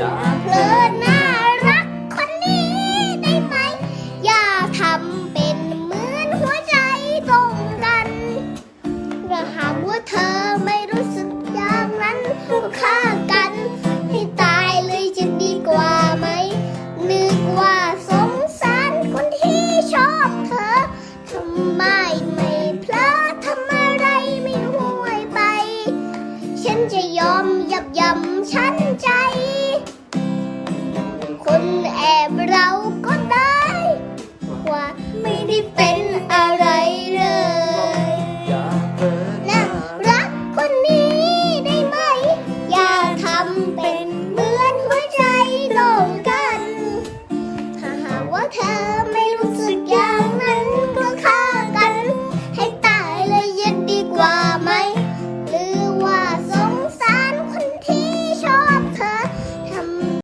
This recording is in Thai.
อย่าเพลินน่ารักคนนี้ได้ไหม อย่าทำเป็นเหมือนหัวใจตรงกัน อย่าหาว่าเธอไม่รู้สึกอย่างนั้นก็ฆ่ากันให้ตายเลยจะดีกว่าไหม นึกว่าสงสารคนที่ชอบเธอทำไมไม่เพลอทำอะไรไม่ห่วยไป ฉันจะยอมยับยำฉัน ได้เป็นอะไรเลยนะรักคนนี้ได้ไหม อย่าทำเป็นเหมือนหัวใจโด่งกัน ถ้าหากว่าเธอ